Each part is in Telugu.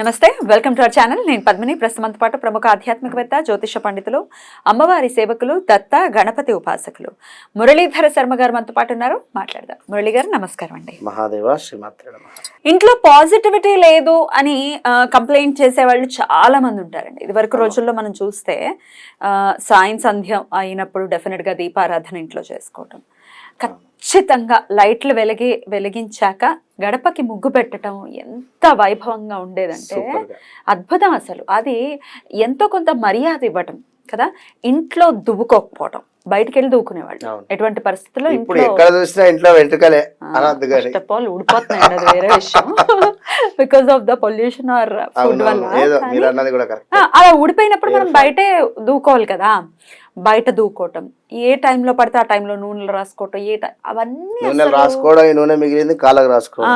నమస్తే వెల్కమ్ టు అవర్ ఛానల్. నేను పద్మిని. ప్రస్తుతంతో పాటు ప్రముఖ ఆధ్యాత్మికవేత్త జ్యోతిష పండితులు అమ్మవారి సేవకులు దత్త గణపతి ఉపాసకులు. మురళీధర శర్మ గారు మనతో పాటు ఉన్నారు. మాట్లాడదాం. మురళి గారు నమస్కారం అండి. మహాదేవ. ఇంట్లో పాజిటివిటీ లేదు అని కంప్లైంట్ చేసే వాళ్ళు చాలా మంది ఉంటారండి. ఇది వరకు రోజుల్లో మనం చూస్తే సాయం సంధ్య అయినప్పుడు డెఫినెట్గా దీపారాధన ఇంట్లో చేసుకోవటం. ఖచ్చితంగా లైట్లు వెలిగి వెలిగించాక గడపకి ముగ్గు పెట్టడం ఎంత వైభవంగా ఉండేదంటే. అద్భుతం అసలు. అది ఎంతో కొంత మర్యాద ఇవ్వటం కదా. ఇంట్లో దువ్వుకోకపోవటం. బయటికి వెళ్ళి దూకునేవాళ్ళు. ఎటువంటి పరిస్థితుల్లో ఇప్పుడు ఎక్కడ చూసినా ఇంట్లో వెంట్రుకలే. ఫస్ట్ ఆఫ్ ఆల్ అది వేరే విషయం. Because of the pollution or food వల్ల. అలా ఊడిపోయినప్పుడు మనం. బయటే దూకోవాలి కదా. బయట దూకోవటం. ఏ టైంలో పడితే ఆ టైంలో నూనెలు రాసుకోవటం ఏ టై- అవన్నీ నూనె అసలు- రాసుకోవడం ఈ నూనె మిగిలింది కాళ్ళకు రాసుకోవడం.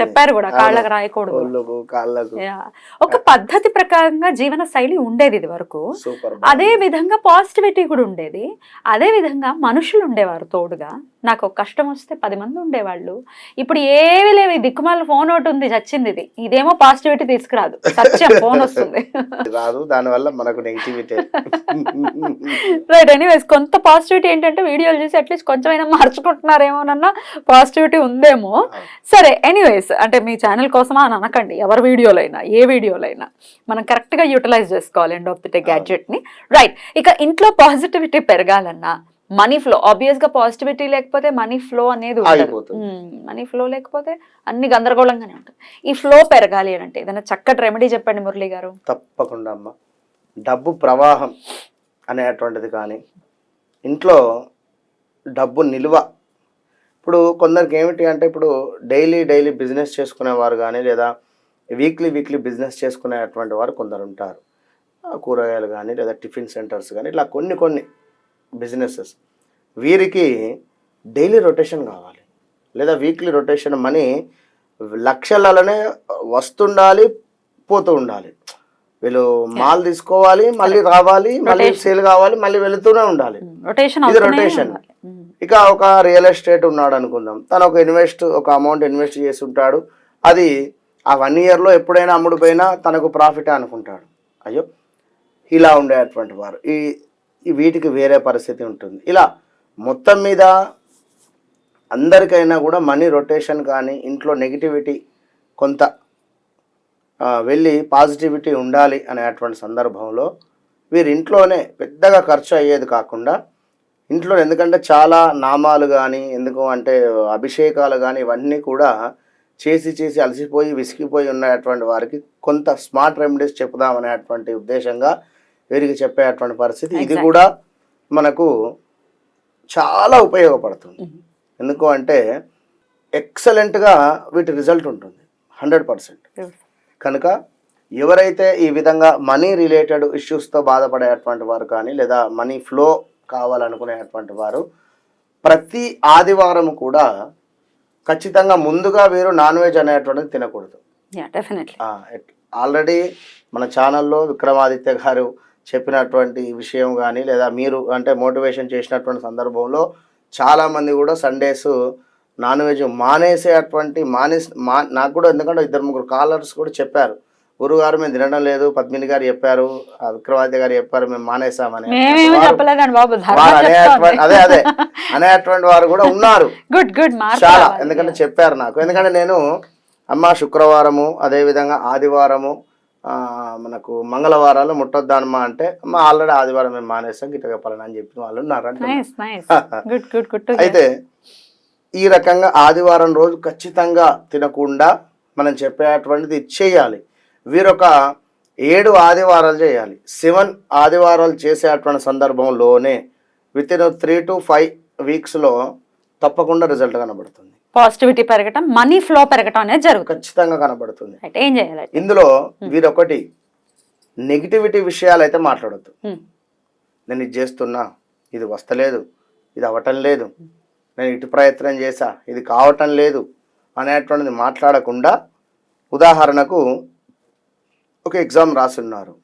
చెప్పారు కూడా. కాళ్ళకి రాయకూడదు. కాళ్ళకు. ఒక పద్ధతి ప్రకారంగా జీవన శైలి ఉండేది ఇది వరకు. అదే విధంగా పాజిటివిటీ కూడా ఉండేది. అదే విధంగా మనుషులు ఉండేవారు తోడుగా. నాకు ఒక కష్టం వస్తే పది మంది ఉండేవాళ్ళు. ఇప్పుడు ఏవి లేవు దిక్కుమాల ఫోన్ ఒకటి ఉంది చచ్చింది ఇది. ఇదేమో పాజిటివిటీ తీసుకురాదు. సత్యం ఫోన్ వస్తుంది. రాదు దానివల్ల మనకు నెగిటివిటీ రైట్ ఎనీవేస్ కొంత పాజిటివిటీ ఏంటంటే వీడియోలు చూసి అట్లీస్ట్ కొంచెమైనా మార్చుకుంటున్నారేమోనన్న పాజిటివిటీ ఉందేమో. సరే ఎనీవేస్ అంటే మీ ఛానల్ కోసమా అని అనకండి. ఎవరి వీడియోలైనా ఏ వీడియోలైనా మనం కరెక్ట్గా యూటిలైజ్ చేసుకోవాలి ఎండ్ ఆఫ్ ది డే గ్యాడ్జెట్ని రైట్ ఇక ఇంట్లో పాజిటివిటీ పెరగాలన్నా మనీ ఫ్లో ఆబ్వియస్గా పాజిటివిటీ లేకపోతే మనీ ఫ్లో అనేది. మనీ ఫ్లో లేకపోతే అన్ని గందరగోళంగానే ఉంటుంది ఈ ఫ్లో పెరగాలి అని అంటే ఏదైనా చక్కటి రెమెడీ చెప్పండి మురళి గారు. తప్పకుండా అమ్మ. డబ్బు ప్రవాహం. అనేటువంటిది కానీ. ఇంట్లో డబ్బు నిల్వ. ఇప్పుడు కొందరికి ఏమిటి అంటే ఇప్పుడు డైలీ డైలీ బిజినెస్ చేసుకునేవారు కానీ లేదా వీక్లీ వీక్లీ బిజినెస్ చేసుకునేటువంటి వారు కొందరు ఉంటారు కూరగాయలు కానీ లేదా టిఫిన్ సెంటర్స్ కానీ ఇట్లా కొన్ని కొన్ని బిజినెసెస్. వీరికి డైలీ రొటేషన్ కావాలి. లేదా వీక్లీ రొటేషన్ మనీ లక్షలలోనే వస్తుండాలి పోతూ ఉండాలి. వీళ్ళు మాల్ తీసుకోవాలి మళ్ళీ రావాలి మళ్ళీ. సేల్ కావాలి మళ్ళీ వెళుతూనే ఉండాలి. రొటేషన్ ఇది rotation. ఇక ఒక రియల్ ఎస్టేట్ ఉన్నాడు అనుకుందాం. తను ఒక ఇన్వెస్ట్ ఒక అమౌంట్ ఇన్వెస్ట్ చేసి ఉంటాడు. అది ఆ వన్ ఇయర్లో ఎప్పుడైనా అమ్ముడు పోయినా తనకు ప్రాఫిట్ అనుకుంటాడు. అయ్యో. ఇలా ఉండేటువంటి వారు. ఈ వీటికి వేరే పరిస్థితి ఉంటుంది. ఇలా మొత్తం మీద అందరికైనా కూడా మనీ రొటేషన్ కానీ ఇంట్లో నెగిటివిటీ కొంత వెళ్ళి పాజిటివిటీ ఉండాలి అనేటువంటి సందర్భంలో వీరి ఇంట్లోనే పెద్దగా ఖర్చు అయ్యేది కాకుండా ఇంట్లో ఎందుకంటే చాలా నామాలు కానీ ఎందుకు అంటే అభిషేకాలు కానీ ఇవన్నీ కూడా చేసి చేసి అలసిపోయి విసిగిపోయి ఉన్నటువంటి వారికి కొంత స్మార్ట్ రెమెడీస్ చెప్పుదామనేటువంటి ఉద్దేశంగా వీరికి చెప్పేటువంటి పరిస్థితి. ఇది. కూడా మనకు చాలా ఉపయోగపడుతుంది. ఎందుకు అంటే ఎక్సలెంట్గా వీటి రిజల్ట్ ఉంటుంది. హండ్రెడ్ పర్సెంట్ కనుక ఎవరైతే ఈ విధంగా మనీ రిలేటెడ్ ఇష్యూస్తో బాధపడేటువంటి వారు కానీ లేదా మనీ ఫ్లో కావాలనుకునేటువంటి వారు ప్రతి ఆదివారం కూడా ఖచ్చితంగా ముందుగా వీరు నాన్ వెజ్ అనేటువంటిది తినకూడదు. ఆల్రెడీ మన ఛానల్లో విక్రమాదిత్య గారు చెప్పినటువంటి విషయం కానీ లేదా మీరు అంటే మోటివేషన్ చేసినటువంటి సందర్భంలో చాలామంది కూడా సండేస్ నాన్ వెజ్ మానేసేటువంటి మానేసి మా నాకు కూడా ఎందుకంటే ఇద్దరు ముగ్గురు కాలర్స్ కూడా చెప్పారు. గురుగారు మేము తినడం లేదు పద్మిని గారు చెప్పారు ఆ విక్రమాదిత్య గారు చెప్పారు మేము మానేసామని. అదే అదే అనేటువంటి వారు కూడా ఉన్నారు. గుడ్ గుడ్ చాలా ఎందుకంటే చెప్పారు నాకు. ఎందుకంటే నేను అమ్మ శుక్రవారము అదేవిధంగా ఆదివారము మనకు మంగళవారాలు ముట్టొద్దానమ్మా అంటే అమ్మ ఆల్రెడీ ఆదివారం మేము మానేస్తాం గిట్ట చెప్పాలని అని చెప్పిన వాళ్ళు ఉన్నారు అయితే ఈ రకంగా ఆదివారం రోజు ఖచ్చితంగా తినకుండా మనం చెప్పేటువంటిది ఇచ్చేయాలి వీరొక ఏడు ఆదివారాలు చేయాలి. సెవెన్ ఆదివారాలు చేసేటువంటి సందర్భంలోనే within three to five వీక్స్లో తప్పకుండా రిజల్ట్ కనబడుతుంది. పాజిటివిటీ పెరగటం మనీ ఫ్లో పెరగటం అనేది జరుగుతుంది. ఖచ్చితంగా కనబడుతుంది. ఏం చేయాలి? ఇందులో వీరొకటి నెగిటివిటీ విషయాలు అయితే మాట్లాడద్దు. Hmm. నేను ఇది చేస్తున్నా ఇది వస్తలేదు ఇది అవ్వటం లేదు. నేను ఇటు ప్రయత్నం చేశా. ఇది కావటం లేదు అనేటువంటిది మాట్లాడకుండా ఉదాహరణకు ఒక ఎగ్జామ్ రాసున్నారు.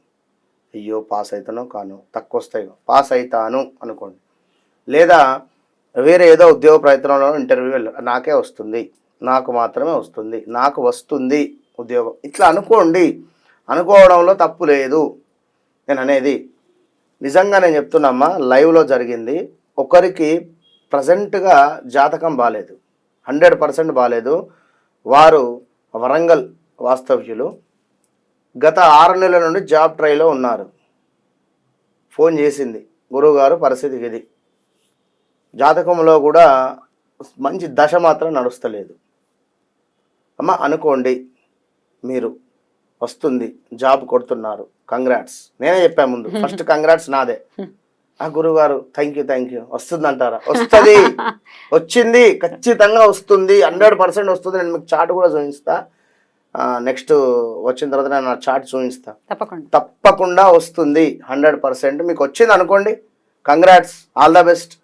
అయ్యో పాస్ అవుతానో కాను తక్కువ వస్తాయి పాస్ అవుతాను అనుకోండి. లేదా వేరే ఏదో ఉద్యోగ ప్రయత్నంలో ఇంటర్వ్యూ వెళ్ళ నాకే వస్తుంది. నాకు మాత్రమే వస్తుంది. నాకు వస్తుంది ఉద్యోగం. ఇట్లా అనుకోండి. అనుకోవడంలో తప్పు లేదు. నేను అనేది నిజంగా నేను చెప్తున్నామ్మా లైవ్లో జరిగింది. ఒకరికి ప్రజెంట్గా జాతకం బాగాలేదు హండ్రెడ్ పర్సెంట్ బాగాలేదు వారు వరంగల్ వాస్తవ్యులు. గత ఆరు నెలల నుండి జాబ్ ట్రైలో ఉన్నారు. ఫోన్ చేసింది. గురువుగారు పరిస్థితి ఇది జాతకంలో కూడా మంచి దశ మాత్రం నడుస్తలేదు. అమ్మ అనుకోండి మీరు. వస్తుంది. జాబ్ కొడుతున్నారు. కంగ్రాట్స్. నేనే చెప్పాను ముందు. ఫస్ట్ కంగ్రాట్స్ నాదే. ఆ గురుగారు థ్యాంక్ యూ థ్యాంక్ యూ వస్తుంది అంటారా వస్తుంది. వచ్చింది ఖచ్చితంగా వస్తుంది. హండ్రెడ్ పర్సెంట్ వస్తుంది. నేను మీకు చార్ట్ కూడా చూపిస్తా. నెక్స్ట్ వచ్చిన తర్వాత నేను నా చార్ట్ చూపిస్తా. తప్పకుండా. తప్పకుండా వస్తుంది. Hundred percent. మీకు వచ్చింది అనుకోండి. కంగ్రాట్స్ ఆల్ ద బెస్ట్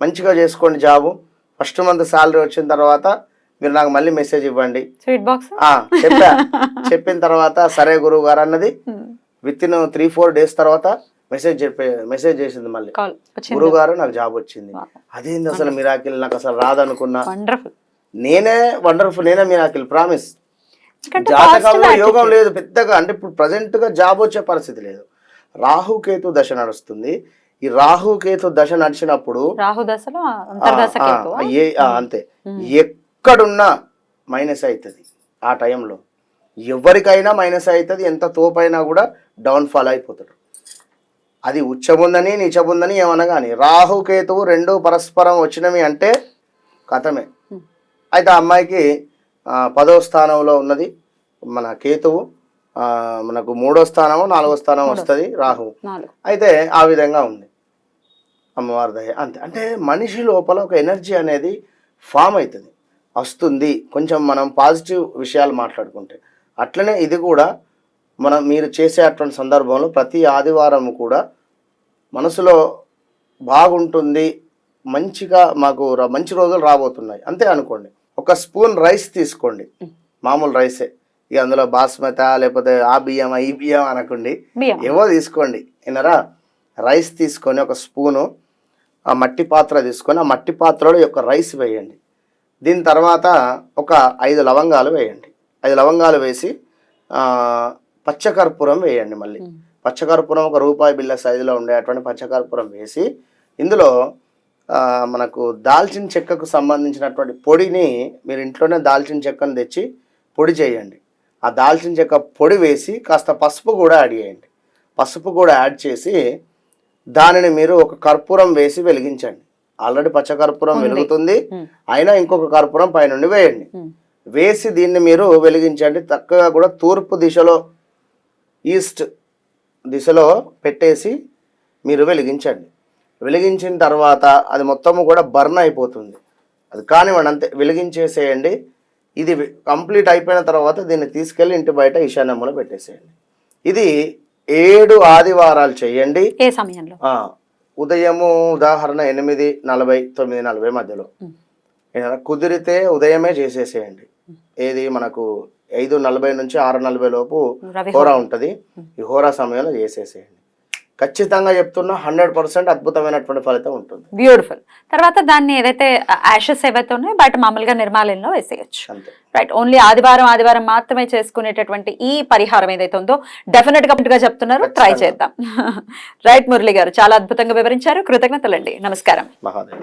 మంచిగా చేసుకోండి జాబు. ఫస్ట్ మంత్ శాలరీ వచ్చిన తర్వాత మీరు నాకు మళ్ళీ మెసేజ్ ఇవ్వండి. చెప్పా. చెప్పిన తర్వాత సరే గురువు గారు అన్నది. Within three four days తర్వాత మెసేజ్ చెప్పే మెసేజ్ చేసింది మళ్ళీ. గురువు గారు నాకు జాబ్ వచ్చింది. అదేంది అసలు మిరాకిల్ నాకు అసలు రాదనుకున్నా. నేనే వండర్ఫుల్ నేనే మిరాకిల్ ప్రామిస్ జాతకంలో యోగం. లేదు పెద్దగా అంటే ఇప్పుడు ప్రజెంట్గా జాబ్ వచ్చే పరిస్థితి లేదు. రాహుకేతు దశ నడుస్తుంది. ఈ రాహుకేతు దశ నడిచినప్పుడు రాహు దశలో ఆ, అంతే. ఎక్కడున్నా మైనస్ అవుతుంది ఆ టైంలో ఎవరికైనా మైనస్ అవుతుంది ఎంత తోపైనా కూడా డౌన్ఫాల్ అయిపోతాడు. అది ఉచ్చముందని నీచముందని ఏమన్నా కానీ రాహుకేతువు రెండు పరస్పరం వచ్చినవి అంటే కథమే. అయితే ఆ అమ్మాయికి పదో స్థానంలో ఉన్నది మన కేతువు. మనకు మూడో స్థానము నాలుగో స్థానం వస్తుంది రాహు. అయితే ఆ విధంగా ఉంది. అమ్మవారి దయ అంతే. అంటే మనిషి లోపల ఒక ఎనర్జీ అనేది ఫామ్ అవుతుంది వస్తుంది. కొంచెం మనం పాజిటివ్ విషయాలు మాట్లాడుకుంటే. అట్లనే ఇది కూడా మనం మీరు చేసే అటువంటి సందర్భంలో ప్రతి ఆదివారం కూడా మనసులో బాగుంటుంది మంచిగా మాకు మంచి రోజులు రాబోతున్నాయి. అంతే అనుకోండి. ఒక స్పూన్ రైస్ తీసుకోండి. మామూలు రైసే. ఇక అందులో బాస్మత లేకపోతే ఆ బియ్యం ఈ బియ్యం అనకండి. ఏవో తీసుకోండి. వినరా రైస్ తీసుకొని ఒక స్పూను ఆ మట్టి పాత్ర తీసుకొని ఆ మట్టి పాత్రలో యొక్క రైస్ వేయండి. దీని తర్వాత ఒక ఐదు లవంగాలు వేయండి. ఐదు లవంగాలు వేసి పచ్చకర్పూరం వేయండి మళ్ళీ. పచ్చకర్పూరం ఒక రూపాయి బిళ్ళ సైజులో ఉండేటువంటి పచ్చకర్పూరం వేసి ఇందులో మనకు దాల్చిన చెక్కకు సంబంధించినటువంటి పొడిని మీరు ఇంట్లోనే దాల్చిన చెక్కను తెచ్చి పొడి చేయండి ఆ దాల్చిన చెక్క పొడి వేసి కాస్త పసుపు కూడా యాడ్ చేయండి పసుపు కూడా యాడ్ చేసి దానిని మీరు ఒక కర్పూరం వేసి వెలిగించండి ఆల్రెడీ పచ్చకర్పూరం. వెలుగుతుంది. అయినా ఇంకొక కర్పూరం పైనుండి వేయండి. వేసి దీన్ని మీరు వెలిగించండి చక్కగా కూడా తూర్పు దిశలో ఈస్ట్ దిశలో పెట్టేసి మీరు వెలిగించండి. వెలిగించిన తర్వాత అది మొత్తము కూడా బర్న్ అయిపోతుంది. అది కానివ్వండి అంతే. వెలిగించేసేయండి. ఇది కంప్లీట్ అయిపోయిన తర్వాత దీన్ని తీసుకెళ్ళి ఇంటి బయట ఈశాన్యములో పెట్టేసేయండి. ఇది ఏడు ఆదివారాలు చేయండి. ఏ సమయంలో? ఉదయము ఉదాహరణ ఎనిమిది నలభై తొమ్మిది నలభై మధ్యలో. కుదిరితే ఉదయమే చేసేసేయండి. ఏది మనకు ఐదు నలభై నుంచి ఆరు నలభై లోపు హోరా ఉంటుంది. ఈ హోరా సమయంలో చేసేసేయండి. ఖచ్చితంగా చెప్తున్నా హండ్రెడ్ పర్సెంట్ అద్భుతమైనటువంటి ఫలితం ఉంటుంది. బ్యూటిఫుల్ తర్వాత దాన్ని ఏదైతే యాషెస్ ఏవైతే ఉన్నాయో బయట మామూలుగా నిర్మాలంలో వేసేయచ్చు. రైట్ ఓన్లీ ఆదివారం ఆదివారం మాత్రమే చేసుకునేటటువంటి ఈ పరిహారం ఏదైతే ఉందో డెఫినెట్గా గా చెప్తున్నారు ట్రై చేద్దాం. రైట్ మురళి గారు చాలా అద్భుతంగా వివరించారు. కృతజ్ఞతలండి. నమస్కారం. మహాదేవ.